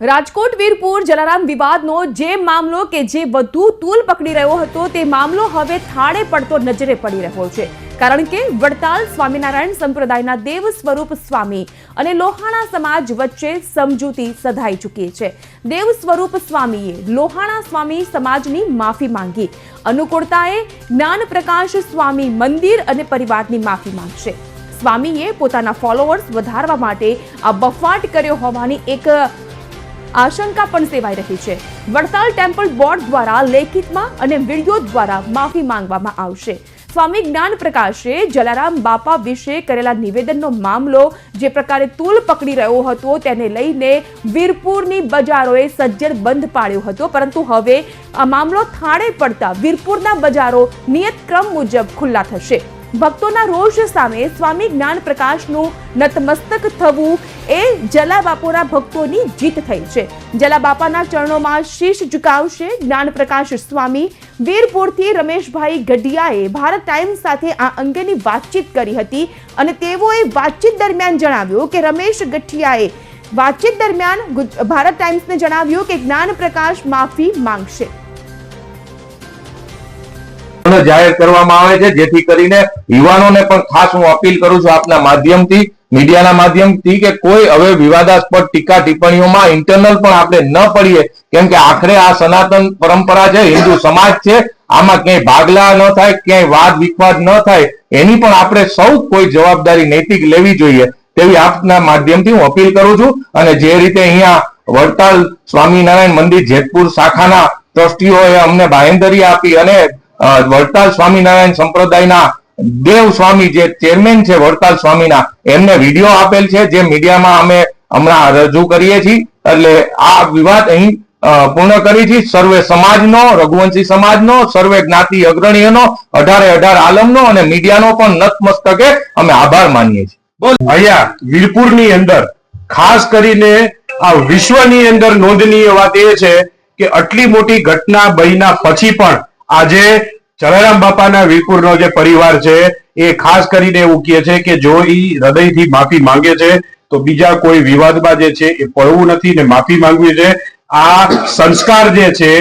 રાજકોટ, વીરપુર, જલારામ વિવાદનો જે મામલો કે જે વધુ તૂલ પકડી રહ્યો હતો તે મામલો હવે થાળે પડતો નજરે પડી રહ્યો છે. કારણ કે વડતાલ સ્વામિનારાયણ સંપ્રદાયના દેવ સ્વરૂપ સ્વામી અને લોહાણા સમાજ વચ્ચે સમજૂતી સધાઈ ચૂકી છે. દેવ સ્વરૂપ સ્વામીએ લોહાણા સ્વામી સમાજની માફી માંગી. અનુકૂળતાએ જ્ઞાન પ્રકાશ સ્વામી મંદિર અને પરિવારની માફી માંગશે. સ્વામીએ પોતાના ફોલોઅર્સ વધારવા માટે આ બફાટ કર્યો હોવાની એક આશંકા પણ સેવાઈ રહી છે. વડતાલ ટેમ્પલ બોર્ડ દ્વારા લેખિતમાં અને વીડિયો દ્વારા માફી માંગવામાં આવશે. સ્વામી જ્ઞાન પ્રકાશે જલારામ બાપા વિશે કરેલા નિવેદનનો મામલો જે પ્રકારે તૂલ પકડી રહ્યો હતો તેને લઈને વીરપુરની બજારોએ સજ્જડ બંધ પાડ્યો હતો. પરંતુ હવે આ મામલો થાણે પડતા વીરપુરના બજારો નિયત ક્રમ મુજબ ખુલ્લા થશે. ભક્તોના રોષ સામે સ્વામી જ્ઞાન પ્રકાશનું નતમસ્તક થવું એ જલા બાપુના ભક્તોની જીત થઈ છે. જલા બાપાના ચરણોમાં શીશ ઝુકાવશે જ્ઞાન પ્રકાશ સ્વામી. વીરપુરથી રમેશભાઈ ગઢિયાએ ભારત ટાઈમ્સ સાથે આ અંગેની વાતચીત કરી હતી અને તેઓએ વાતચીત દરમિયાન જણાવ્યું કે રમેશ ગઠિયાએ વાતચીત દરમિયાન ભારત ટાઈમ્સને જણાવ્યું કે જ્ઞાન પ્રકાશ માફી માંગશે. જાહેર કરવામાં આવે છે, જેથી કરીને યુવાનોને પણ ખાસ હું અપીલ કરું છું આપના માધ્યમથી, મીડિયાના માધ્યમથી કે કોઈ હવે વિવાદાસ્પદ ટીકા ટિપ્પણીઓમાં ઇન્ટરનલ પણ આપણે ન પડીએ, કેમ કે આખરે આ સનાતન પરંપરા છે, હિન્દુ સમાજ છે, આમાં ક્યાંય ભાગલા ન થાય, ક્યાંય વાદ વિવાદ ન થાય, એની પણ આપણે સૌ કોઈ જવાબદારી નૈતિક લેવી જોઈએ, તેવી આપના માધ્યમથી હું અપીલ કરું છું. અને જે રીતે અહીંયા વડતાલ સ્વામિનારાયણ મંદિર જેતપુર શાખાના ટ્રસ્ટીઓએ અમને બાહેંધરી આપી અને વડતાલ સ્વામિનારાયણ સંપ્રદાયના દેવ સ્વામી જે ચેરમેન છે વડતાલ સ્વામીના એમને વીડિયો આપેલ છે જે મીડિયામાં અમે હમણાં રજૂ કરીએ છીએ. એટલે આ વિવાદ અહીં પૂર્ણ કરી છે. સર્વે સમાજનો રઘુવંશી સમાજનો સર્વે જ્ઞાતિ અગ્રણીઓનો અઢારે અઢાર આલમનો અને મીડિયાનો પણ નતમસ્તકે અમે આભાર માનીએ છીએ. અહીંયા વીરપુરની અંદર ખાસ કરીને આ વિશ્વની અંદર નોંધનીય વાત એ છે કે આટલી મોટી ઘટના બન્યા પછી પણ આજે જલારામ બાપાના વીરપુરનો જે પરિવાર છે, એ ખાસ કરીને એવું કહે છે કે જો એ હૃદયથી માફી માંગે છે, તો બીજા કોઈ વિવાદમાં જે છે એ પડવું નથી ને માફી માંગવી છે. આ સંસ્કાર જે છે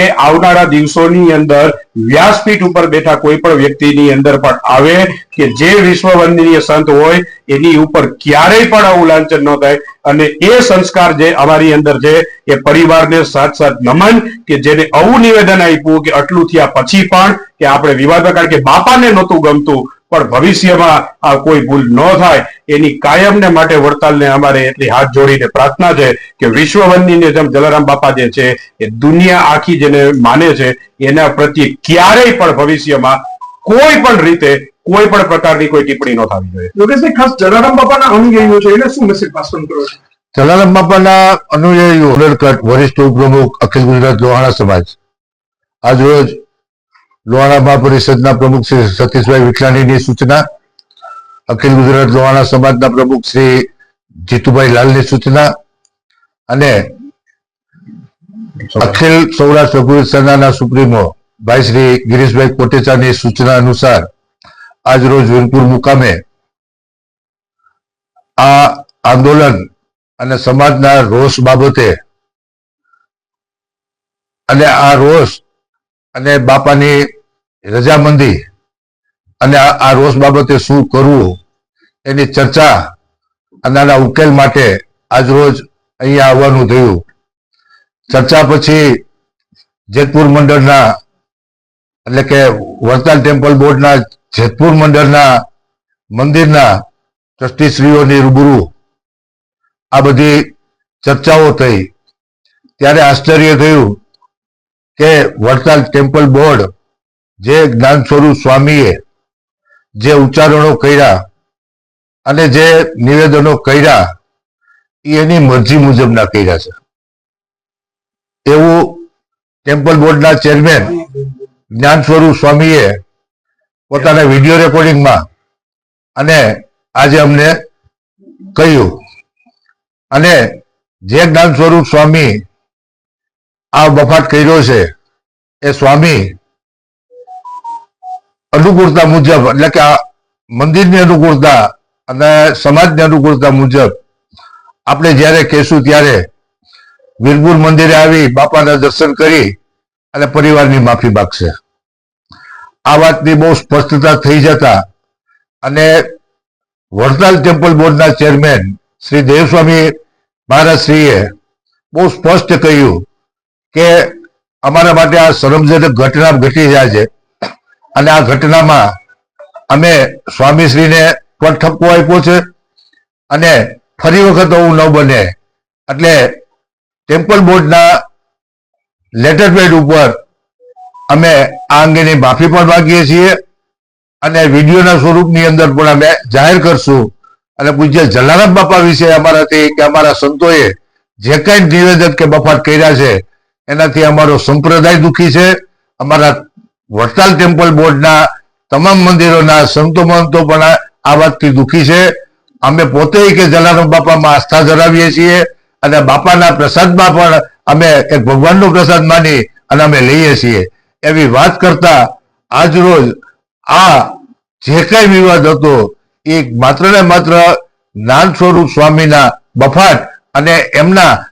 એ આવનારા દિવસોની અંદર વ્યાસપીઠ ઉપર બેઠા કોઈ પણ વ્યક્તિની અંદર પણ આવે કે જે વિશ્વ વંદનીય સંત હોય, એની ઉપર ક્યારેય પણ આવું લાંછન ન થાય. અને એ સંસ્કાર જે અમારી અંદર છે, એ પરિવારને સાથ સાથ નમન કે જેને આવું નિવેદન આપ્યું કે આટલું થયા પછી પણ કે આપણે વિવાદ કારણ કે બાપાને નહોતું ગમતું પણ ભવિષ્યમાં આ કોઈ ભૂલ ન થાય એની કાયમને માટે વડતાલને અમારે એટલી હાથ જોડીને પ્રાર્થના છે કે વિશ્વવંદનીય જેમ જલારામ બાપા જે છે એ દુનિયા આખી જેને માને છે એના પ્રત્યે ક્યારેય પણ ભવિષ્યમાં કોઈ પણ રીતે કોઈ પણ પ્રકારની કોઈ ટિપ્પણી ન થવી જોઈએ. યોગેશભાઈ ખાસ જલારામ બાપાના અનુયાયીઓ છે એને શું મેસેજ પાસ કરો છો? જલારામ બાપાના અનુયાયીઓ વરિષ્ઠ ઉપપ્રમુખ અખિલ ગુજરાત લોહાણા સમાજ. આજરોજ લોહાણા મહાપરિષદના પ્રમુખ શ્રી સતીશભાઈ વિઠલાણીની સૂચના, અખિલ ગુજરાત લોહાણા સમાજના પ્રમુખ શ્રી જીતુભાઈ લાલની સૂચના અને અખિલ સૌરાષ્ટ્ર રઘુવીર સેનાના સુપ્રીમો ભાઈ શ્રી ગિરીશભાઈ કોટેચાની સૂચના અનુસાર આજરોજ વીરપુર મુકામે આ આંદોલન અને સમાજના રોષ બાબતે અને આ રોષ અને બાપાની રજામંદી અને આ રોષ બાબતે શું કરવું એની ચર્ચા અને ઉકેલ માટે આજરોજ અહીંયા આવવાનું થયું. ચર્ચા પછી જેતપુર મંડળના એટલે કે વડતાલ ટેમ્પલ બોર્ડના જેતપુર મંડળના મંદિરના ટ્રસ્ટીશ્રીઓની રૂબરૂ આ બધી ચર્ચાઓ થઈ. ત્યારે આશ્ચર્ય થયું કે વડતાલ ટેમ્પલ બોર્ડ જે જ્ઞાન સ્વરૂપ સ્વામીએ જે ઉચ્ચારણો કર્યા અને જે નિવેદનો કર્યા, એ એની મરજી મુજબના કર્યા છે. એવું ટેમ્પલ બોર્ડના ચેરમેન જ્ઞાન સ્વરૂપ સ્વામીએ પોતાના વીડિયો રેકોર્ડિંગમાં અને આજે અમને કહ્યું. અને જે જ્ઞાન સ્વરૂપ સ્વામી આ બફાટ કર્યો છે એ સ્વામી અનુકૂળતા મુજબ, એટલે કે આ મંદિરની અનુકૂળતા અને સમાજની અનુકૂળતા મુજબ આપણે જ્યારે કહેશું ત્યારે વીરપુર મંદિરે આવી બાપાના દર્શન કરી અને પરિવારની માફી માગશે. આ વાતની બહુ સ્પષ્ટતા થઈ જતા અને વડતાલ ટેમ્પલ બોર્ડના ચેરમેન શ્રી દેવસ્વામી મહારાજશ્રીએ બહુ સ્પષ્ટ કહ્યું કે અમારા માટે આ શરમજનક ઘટના ઘટી જાય છે. અને આ ઘટનામાં અમે સ્વામીશ્રીને પણ ઠપકો આપ્યો છે અને ફરી વખત આવું ન બને. એટલે ટેમ્પલ બોર્ડના લેટર પેડ ઉપર અમે આ અંગેની માફી પણ માંગીએ છીએ અને વિડીયોના સ્વરૂપની અંદર પણ અમે જાહેર કરશું. અને પૂજ્ય જલારામ બાપા વિશે અમારાથી કે અમારા સંતોએ જે કઈ નિવેદન કે બફાટ કર્યા છે એનાથી અમારો સંપ્રદાય દુખી છે. અમારા વડતાલ ટેમ્પલ બોર્ડના તમામ મંદિરોના સંતો મંતો પણ આ- વાતથી દુખી છે. અમે પોતે કે જલારામ બાપામાં આસ્થા ધરાવીએ છીએ અને બાપાના પ્રસાદમાં પણ અમે એક ભગવાનનો પ્રસાદ માની અને અમે લઈએ છીએ. એવી વાત કરતા આજ રોજ આ જે કઈ વિવાદ હતો, એ માત્ર ને માત્ર જ્ઞાન સ્વરૂપ સ્વામીના બફાટ અને એમના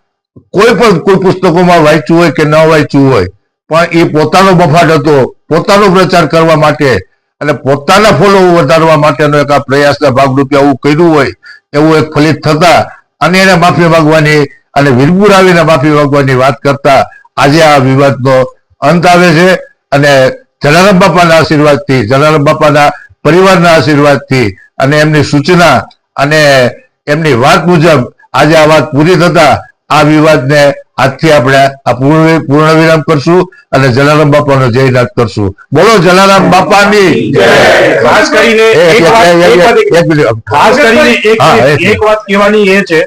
કોઈ પણ કોઈ પુસ્તકોમાં વાંચ્યું હોય કે ન વાંચ્યું હોય, પણ એ પોતાનો બફાટ હતો, પોતાનો પ્રચાર કરવા માટે અને પોતાના ફોલો વધારવા માટેનો એક આ પ્રયાસના ભાગરૂપે આવું કર્યું હોય, એવું એક ફલિત થતા અને એને માફી માંગવાની અને વીરપુર આવીને માફી માંગવાની વાત કરતા આજે આ વિવાદનો અંત આવે છે અને જલારામ બાપાના આશીર્વાદથી, જલારામ બાપાના પરિવારના આશીર્વાદથી અને એમની સૂચના અને એમની વાત મુજબ આજે આ વાત પૂરી થતા આ વિવાદને આજથી આપણે આ પૂર્ણ પૂર્ણ વિરામ કરશું અને જલારામ બાપાનો જયનાથ કરશું. બોલો જલારામ બાપાની ખાસ કરીને એક- વાત કહેવાની એ છે